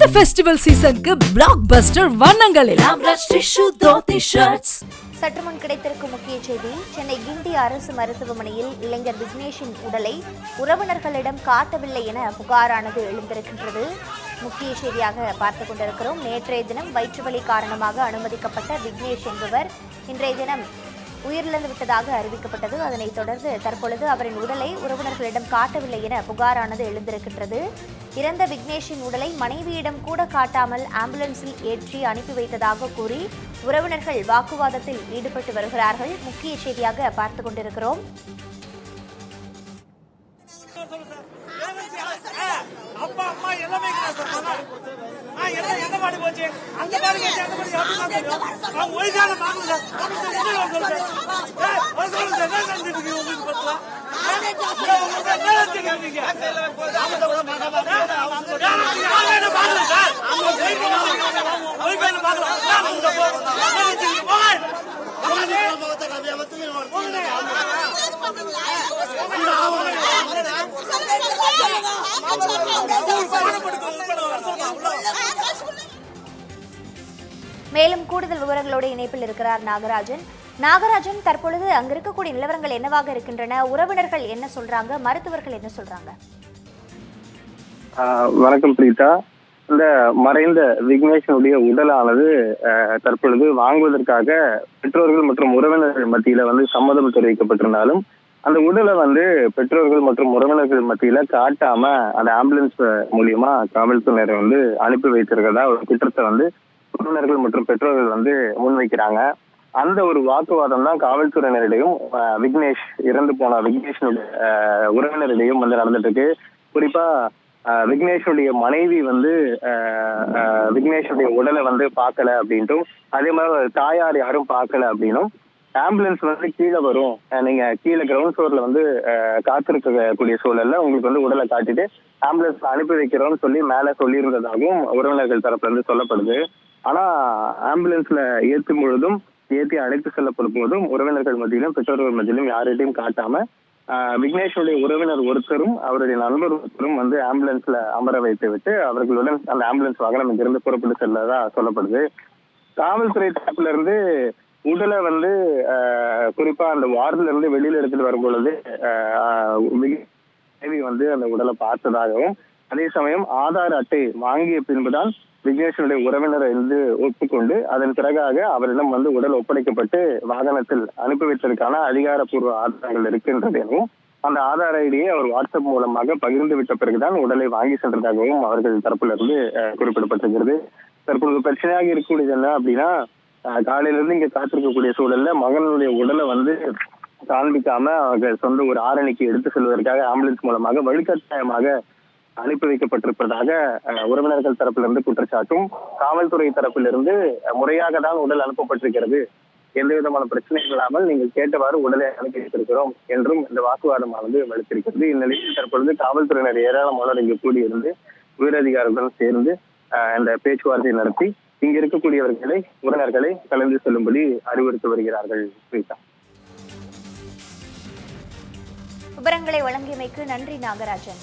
இந்த ஃபெஸ்டிவல் சீசனுக்கு பிளாக் பஸ்டர் வண்ணங்களில் சற்று முன் கிடைத்திருக்கும் முக்கிய செய்தி சென்னை கிண்டி அரசு மருத்துவமனையில் இளைஞர் விக்னேஷின் உடலை உறவினர்களிடம் காட்டவில்லை என புகாரானது எழுந்திருக்கின்றது. முக்கிய செய்தியாக பார்த்து கொண்டிருக்கிறோம். நேற்றைய தினம் வயிற்றுவலி காரணமாக அனுமதிக்கப்பட்ட விக்னேஷ் என்பவர் இன்றைய தினம் உயிரிழந்து விட்டதாக அறிவிக்கப்பட்டது. அதனைத் தொடர்ந்து தற்பொழுது அவரின் உடலை உறவினர்களிடம் காட்டவில்லை என புகாரானது எழுந்திருக்கின்றது. இறந்த விக்னேஷின் உடலை மனைவியிடம் கூட காட்டாமல் ஆம்புலன்ஸில் ஏற்றி அனுப்பி வைத்ததாக கூறி உறவினர்கள் வாக்குவாதத்தில் ஈடுபட்டு வருகிறார்கள். முக்கிய செய்தியாக பார்த்து கொண்டிருக்கிறோம். போச்சு அந்த மாடு போச்சு அந்த தெரியும் அவங்க ஒய்தான சார் அப்படி மேலும் கூடுதல் விவரங்களோடு இணைப்பில் இருக்கிறார் நாகராஜன். நாகராஜன் தற்பொழுது அங்க இருக்கக்கூடிய நிலவரங்கள் என்னவாக இருக்கின்றன? உறவினர்கள் என்ன சொல்றாங்க? மருத்துவர்கள் என்ன சொல்றாங்க? ஆஹ் வணக்கம் பிரீதா. இந்த மறைந்த விக்னேஷனுடைய உடலானது ஆஹ் தற்பொழுது வாங்குவதற்காக பெற்றோர்கள் மற்றும் உறவினர்கள் மத்தியில வந்து சம்மதம் தெரிவிக்கப்பட்டிருந்தாலும் அந்த உடலை வந்து பெற்றோர்கள் மற்றும் உறவினர்கள் மத்தியில காட்டாம அந்த ஆம்புலன்ஸ் மூலியமா காவல்துறையினரை வந்து அனுப்பி வைத்திருக்கிறதா ஒரு குற்றத்தை வந்து உறவினர்கள் மற்றும் பெற்றோர்கள் வந்து முன்வைக்கிறாங்க. அந்த ஒரு வாக்குவாதம் தான் காவல்துறையினரிடையும் ஆஹ் விக்னேஷ் இறந்து போன விக்னேஷனுடைய உறவினரிடையும் வந்து நடந்துட்டு இருக்கு குறிப்பா ஆஹ் மனைவி வந்து ஆஹ் ஆஹ் உடலை வந்து பார்க்கல அப்படின்ட்டும் அதே மாதிரி தாயார் யாரும் பார்க்கல அப்படின்னும் ஆம்புலன்ஸ் வந்து கீழே வரும். ஆஹ் நீங்க கீழே கிரவுண்ட் ஃப்ளோர்ல வந்து ஆஹ் காத்திருக்கக்கூடிய சூழல்ல உங்களுக்கு வந்து உடலை காட்டிட்டு ஆம்புலன்ஸ் அனுப்பி வைக்கிறோம்னு சொல்லி மேல சொல்லியிருந்ததாகவும் உறவினர்கள் தரப்புல இருந்து சொல்லப்படுது. ஆனா ஆம்புலன்ஸ்ல ஏற்றும் பொழுதும் ஏற்றி அழைத்து செல்லப்படும் போதும் உறவினர்கள் மத்தியிலும் பெற்றோர்கள் மத்தியிலும் யார்கிட்டையும் காட்டாம விக்னேஷுடைய உறவினர் ஒருத்தரும் அவருடைய நண்பர் ஒருத்தரும் வந்து ஆம்புலன்ஸ்ல அமர வைத்து விட்டு அவர்களுடன் அந்த ஆம்புலன்ஸ் வாகனம் இங்கிருந்து புறப்பட்டு செல்லதா சொல்லப்படுது. காவல்துறை தரப்புல இருந்து உடலை வந்து ஆஹ் குறிப்பா அந்த வார்டுல இருந்து வெளியில எடுத்துட்டு வரும் பொழுது ஆஹ் வந்து அந்த உடலை பார்த்ததாகவும் அதே சமயம் ஆதார் அட்டை வாங்கிய பின்புதான் விக்னேஷனுடைய உறவினரை இருந்து ஒப்புக்கொண்டு அதன் பிறகாக அவரிடம் வந்து உடல் ஒப்படைக்கப்பட்டு வாகனத்தில் அனுப்பி வைத்ததற்கான அதிகாரப்பூர்வ ஆதாரங்கள் இருக்கின்றது எனவும் அந்த ஆதார் ஐடியை அவர் வாட்ஸ்அப் மூலமாக பகிர்ந்து விட்ட பிறகுதான் உடலை வாங்கி சென்றதாகவும் அவர்கள் தரப்பிலிருந்து குறிப்பிடப்பட்டிருக்கிறது. தற்பொழுது பிரச்சனையாக இருக்கக்கூடியது என்ன அப்படின்னா காலையிலிருந்து காலையில இருந்து இங்க காத்திருக்கக்கூடிய சூழல்ல மகனுடைய உடலை வந்து காண்பிக்காம அவங்க சொந்த ஒரு ஆரணிக்கு எடுத்து செல்வதற்காக ஆம்புலன்ஸ் மூலமாக வழிகட்டாயமாக அனுப்பி வைக்கப்பட்டிருப்பதாக உறவினர்கள் தரப்பிலிருந்து குற்றச்சாட்டும் காவல்துறை தரப்பிலிருந்து முறையாக தான் உடல் அனுப்பப்பட்டிருக்கிறது. எந்த விதமான பிரச்சனையும் இல்லாமல் நீங்கள் கேட்டவாறு உடலை அனுப்பி வைத்திருக்கிறோம் என்றும் இந்த வாக்குவாதமானது வலுத்திருக்கிறது. இந்நிலையில் தற்பொழுது காவல்துறையினர் ஏராளமானோர் இங்கு கூடியிருந்து உயரதிகாரிகளுடன் சேர்ந்து இந்த பேச்சுவார்த்தை நடத்தி இங்க இருக்கக்கூடியவர்களை உறவினர்களை கலந்து செல்லும்படி அறிவுறுத்தி வருகிறார்கள் பிரீதா. விவரங்களை வழங்கியமைக்கு நன்றி நாகராஜன்.